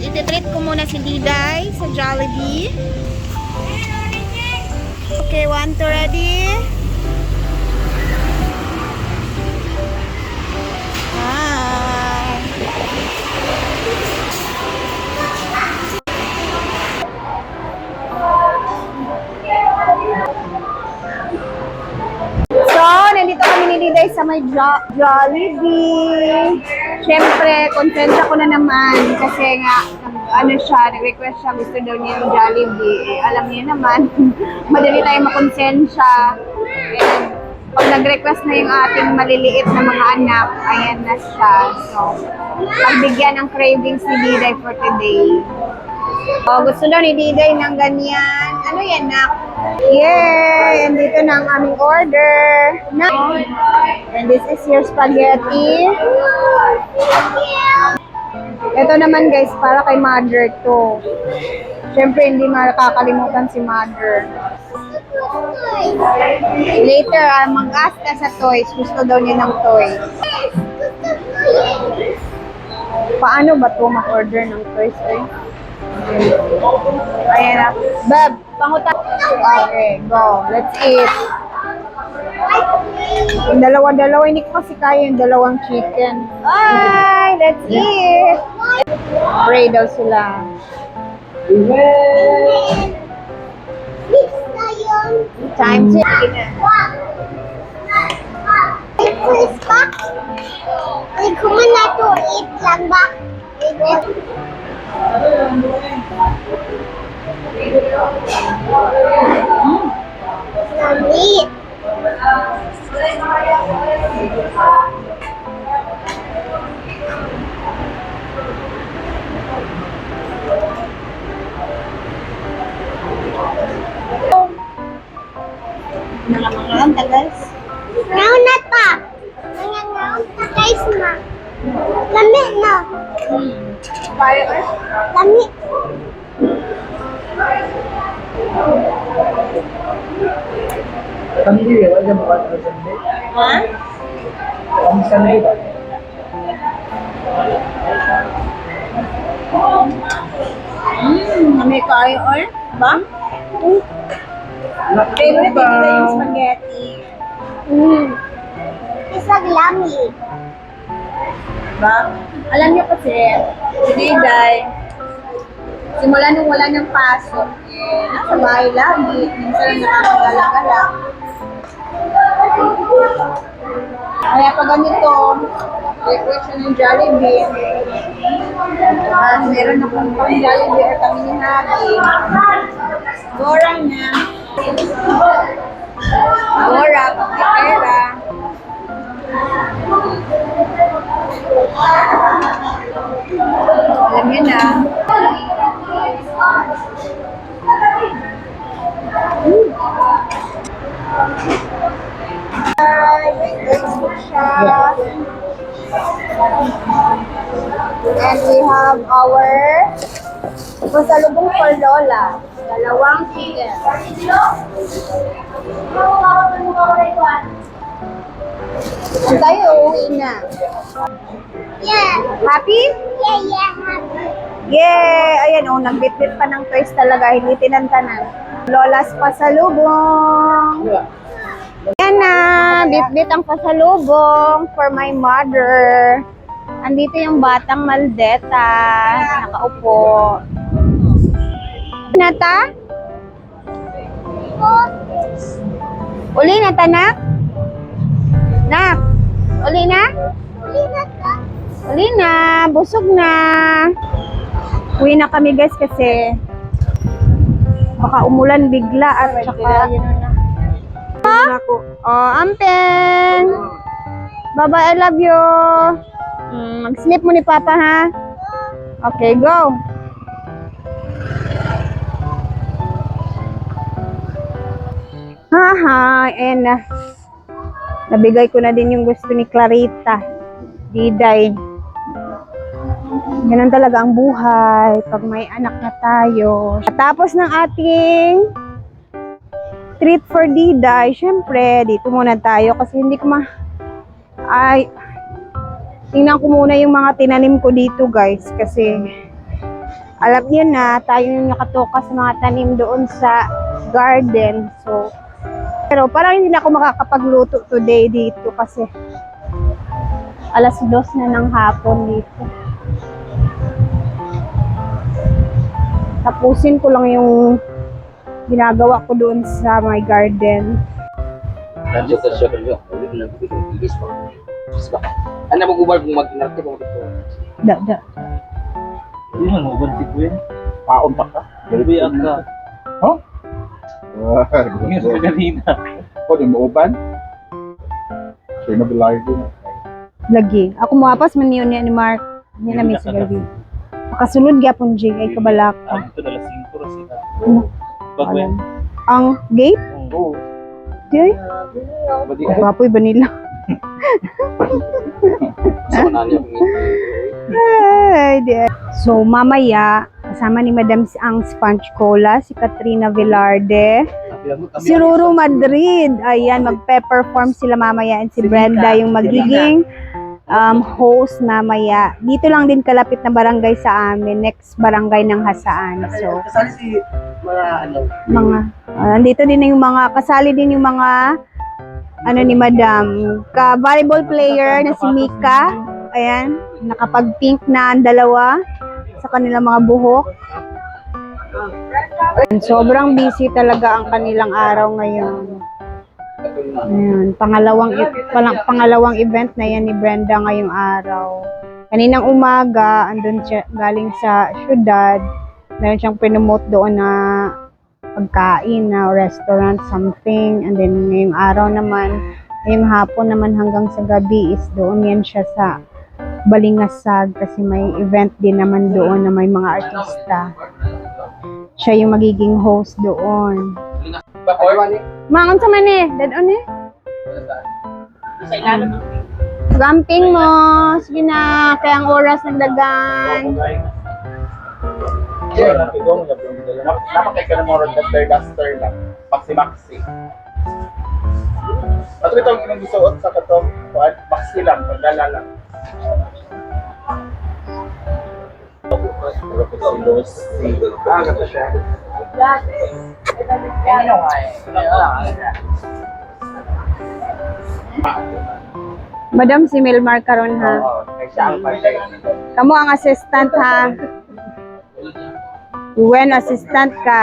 ititreat ko muna si Diday sa Jollibee. Okay, one, two, ready? Hi. So, nandito kami ni Diday sa may jo- Jollibee. Siyempre, kontenta ko na naman kasi nga, ano siya, nag-request siya, gusto daw niya yung Jollibee. Eh, alam niyo naman, madali tayo makonsensya. And pag nag-request na yung ating maliliit na mga anak, ayan na siya. So, pagbigyan ng cravings ni Diday for today. Oh, gusto daw ni Diday ng ganyan. Ano yan, nak? Yay! And dito na ang aming order. And this is your spaghetti. Ito naman guys, para kay mother to. Siyempre, hindi makakalimutan si mother. Later, ah, mag-ask ka sa toys. Gusto daw niya ng toys. Paano ba to mag-order ng toys eh? Ayan na. Bab, panguta. Okay, go. Let's eat. Yung dalawa-dalawa, hindi ko kasi kaya yung dalawang chicken. Ay, let's eat. Pray daw sila. Time to eat. Please ba? Ay, kumain na to. Eat lang ba? Lamit. Nangamangam, tagas. Ngayon na ta. Ngayon na ta guys na. Lamit na. Kaya eh. Lamit. Kami din, wala dyan mga kasandi. Ha? Kami sandi ba? Mmm, may kaya eh. Ba? Favorite ko nila yung spaghetti. Mm. Isang lamit. Ba? Alam niyo kasi, si Diday, simula nung wala niyang pasok, eh, nasa bahay lagi. Minsan lang nakakagala-gala. Kaya pag ganito, request siya ng Jollibee. At meron akong pang Jollibee or kami ni Happy. Gora na. Gora, pag may pera. Alam niyo na. Ay, may. And we have our pasalubong for Lola. Dalawang chicken. Ang tayo, uuwi na. Yeah. Happy? Yeah, yeah. happy. Yay! Ayan, oh, nagbitbit pa ng toys talaga. Hindi tinantanan. Lola's pasalubong. Yan na, bit-bit ang pasalubong for my mother. Andito yung batang Maldeta. Nakaupo. Nata? Uli na, tanak? Nak? Uli na? Uli na ta. Uli na, busog na. Uwi na kami guys kasi baka umulan bigla at saka yun na. Ha? Oh, Ampen. Bye-bye, I love you. Mm, mag-sleep mo ni Papa ha. Okay, go. Haha, and na. Nabigay ko na din yung gusto ni Clarita. Diday. Ganun talaga ang buhay pag may anak na tayo. Tapos ng ating treat for Diday, syempre, dito muna tayo kasi hindi ko ma... Ay, tingnan ko muna yung mga tinanim ko dito guys kasi alam niyo na, tayo yung nakatoka sa mga tanim doon sa garden. So, pero parang hindi na ako makakapagluto today dito kasi alas dos na ng hapon dito. Tapusin ko lang yung ginagawa ko doon sa my garden. Radyo ka siya kayo. Ulit na lang bigyan ng ilis pa. Ilis ba? Ano mo gubar kung mag-inarte mo dito? Da, da. Hindi man, mabantik ko yan. Paon pa ka? Biyak ka. Huh? Ngayon ka kanina. O, di mo uban? Sure na bilay din. Lagi. Ako muapas man niyo niya ni Mark. Niya na may sigabi. Makasulod gyapon jig ay kabalak ka. Ah, ito na lasing ko rin sila. Ano? Bagwen. Ang gate? Oo. Di Badi Kapoy ba nila? Sa na niya kung Ay, di. So, mamaya, kasama ni Madam si- ang Sponge Cola, si Katrina Velarde, si Ruru Madrid. Ayan, magpe-perform sila mamaya and si Brenda yung magiging um, host mamaya. Dito lang din kalapit na barangay sa amin, next barangay ng Hasaan. So, Kasali si mga ano. mga nandito din yung mga kasali din yung mga ano ni Madam ka volleyball player na si Mika ayan nakapag-pink na ang dalawa sa kanilang mga buhok. Ayan, sobrang busy talaga ang kanilang araw ngayon. Ayan, pangalawang e- palang, pangalawang event na yan ni Brenda ngayong araw. Kaninang umaga andun siya galing sa syudad. Meron siyang promote doon na pagkain na restaurant something. And then ngayong araw naman ngayong hapon naman hanggang sa gabi is doon yan siya sa Balingasag kasi may event din naman doon na may mga artista siya yung magiging host doon? Mangon sa man eh dadon eh Sa ilalim. gamping mo sige na kaya ang oras nagdagan Yeah, napigong na bro. Namakay ka na mo ron duster duster lang. Maxi maxi. Ato itong inong gisuot sa katong maxi lang, pagdala lang. Ah, siya. Madam si Milmar karon ha siya ang partay. Kamu ang assistant ha. When assistant ka.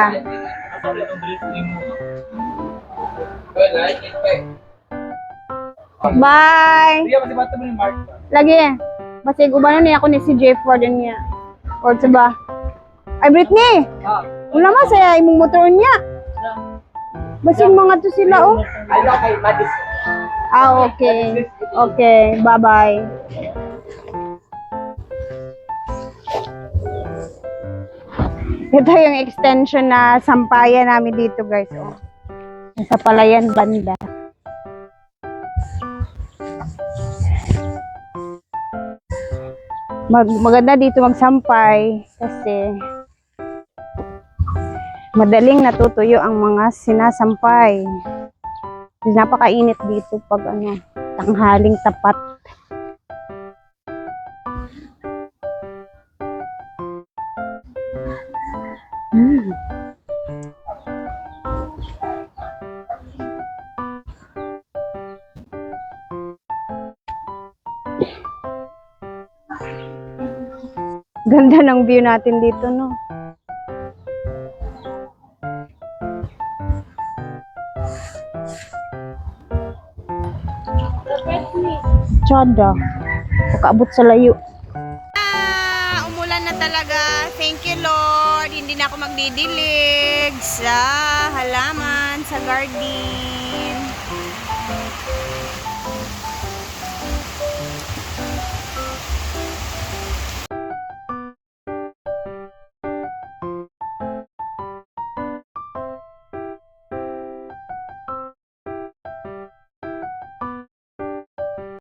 Bye. Sige, kasi bato mo ni Mark. Lagi. Basig ubanan niya ako ni si Jeff Ford niya. Or sa ba? Ay Britney. Wala ma saya imong motor niya. Basig mga to sila oh. Ay, okay, Madis. Ah, okay. Okay, bye-bye. Ito yung extension na sampayan namin dito, guys. Oh. Sa Palayan Banda. Mag maganda dito magsampay kasi madaling natutuyo ang mga sinasampay. Napakainit dito pag ano, tanghaling tapat. Mm. Ganda ng view natin dito, no? Tsada. Pagkaabot sa layo. Ah, umulan na talaga. Thank you, Lord. Hindi na ako magdidilig sa halaman, sa garden.